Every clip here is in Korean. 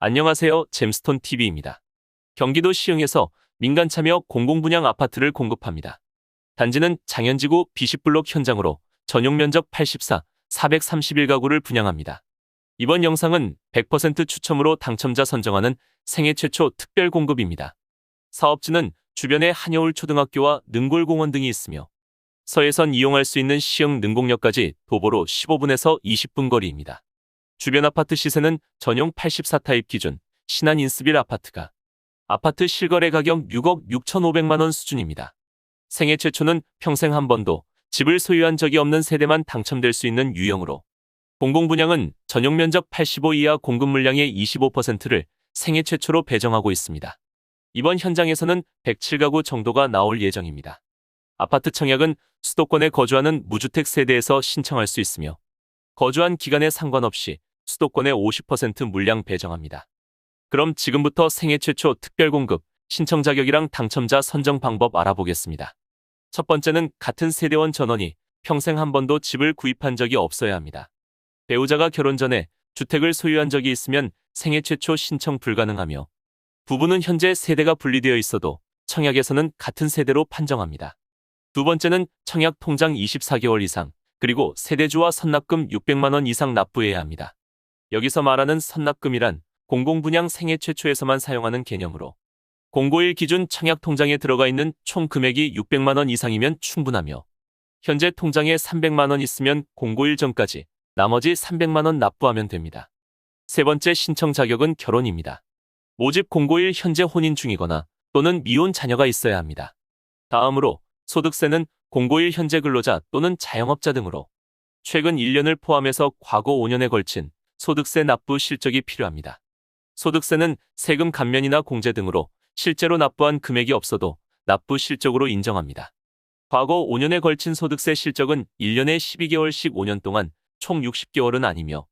안녕하세요. 잼스톤 TV입니다. 경기도 시흥에서 민간 참여 공공분양 아파트를 공급합니다. 단지는 장현지구 비십블록 현장으로 전용 면적 84, 431가구를 분양합니다. 이번 영상은 100% 추첨으로 당첨자 선정하는 생애 최초 특별 공급입니다. 사업지는 주변에 한여울 초등학교와 능골공원 등이 있으며 서해선 이용할 수 있는 시흥 능곡역까지 도보로 15분에서 20분 거리입니다. 주변 아파트 시세는 전용 84타입 기준 신한 인스빌 아파트가 아파트 실거래 가격 6억 6,500만 원 수준입니다. 생애 최초는 평생 한 번도 집을 소유한 적이 없는 세대만 당첨될 수 있는 유형으로 공공분양은 전용 면적 85 이하 공급 물량의 25%를 생애 최초로 배정하고 있습니다. 이번 현장에서는 107가구 정도가 나올 예정입니다. 아파트 청약은 수도권에 거주하는 무주택 세대에서 신청할 수 있으며 거주한 기간에 상관없이 수도권의 50% 물량 배정합니다. 그럼 지금부터 생애 최초 특별 공급 신청 자격이랑 당첨자 선정 방법 알아보겠습니다. 첫 번째는 같은 세대원 전원이 평생 한 번도 집을 구입한 적이 없어야 합니다. 배우자가 결혼 전에 주택을 소유한 적이 있으면 생애 최초 신청 불가능하며 부부는 현재 세대가 분리되어 있어도 청약에서는 같은 세대로 판정합니다. 두 번째는 청약 통장 24개월 이상 그리고 세대주와 선납금 600만 원 이상 납부해야 합니다. 여기서 말하는 선납금이란 공공분양 생애 최초에서만 사용하는 개념으로 공고일 기준 청약 통장에 들어가 있는 총 금액이 600만 원 이상이면 충분하며 현재 통장에 300만 원 있으면 공고일 전까지 나머지 300만 원 납부하면 됩니다. 세 번째 신청 자격은 결혼입니다. 모집 공고일 현재 혼인 중이거나 또는 미혼 자녀가 있어야 합니다. 다음으로 소득세는 공고일 현재 근로자 또는 자영업자 등으로 최근 1년을 포함해서 과거 5년에 걸친 소득세 납부 실적이 필요합니다. 소득세는 세금 감면이나 공제 등으로 실제로 납부한 금액이 없어도 납부 실적으로 인정합니다. 과거 5년에 걸친 소득세 실적은 1년에 12개월씩 5년 동안 총 60개월은 아니며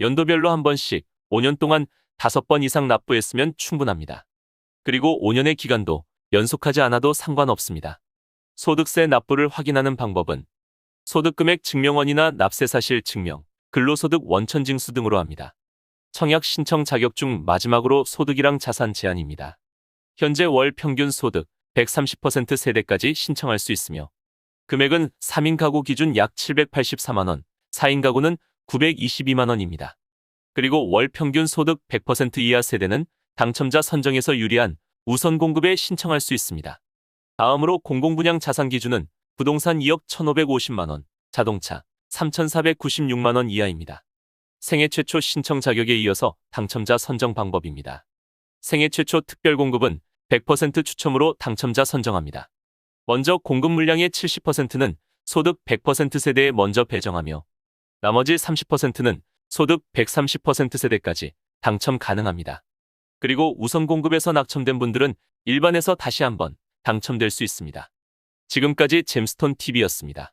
연도별로 한 번씩 5년 동안 5번 이상 납부했으면 충분합니다. 그리고 5년의 기간도 연속하지 않아도 상관없습니다. 소득세 납부를 확인하는 방법은 소득금액 증명원이나 납세사실 증명, 근로소득 원천징수 등으로 합니다. 청약 신청 자격 중 마지막으로 소득이랑 자산 제한입니다. 현재 월 평균 소득 130% 세대까지 신청할 수 있으며 금액은 3인 가구 기준 약 784만 원, 4인 가구는 922만 원입니다. 그리고 월 평균 소득 100% 이하 세대는 당첨자 선정에서 유리한 우선 공급에 신청할 수 있습니다. 다음으로 공공분양 자산 기준은 부동산 2억 1,550만 원, 자동차 3,496만 원 이하입니다. 생애 최초 신청 자격에 이어서 당첨자 선정 방법입니다. 생애 최초 특별 공급은 100% 추첨으로 당첨자 선정합니다. 먼저 공급 물량의 70%는 소득 100% 세대에 먼저 배정하며 나머지 30%는 소득 130% 세대까지 당첨 가능합니다. 그리고 우선 공급에서 낙첨된 분들은 일반에서 다시 한번 당첨될 수 있습니다. 지금까지 잼스톤 TV였습니다.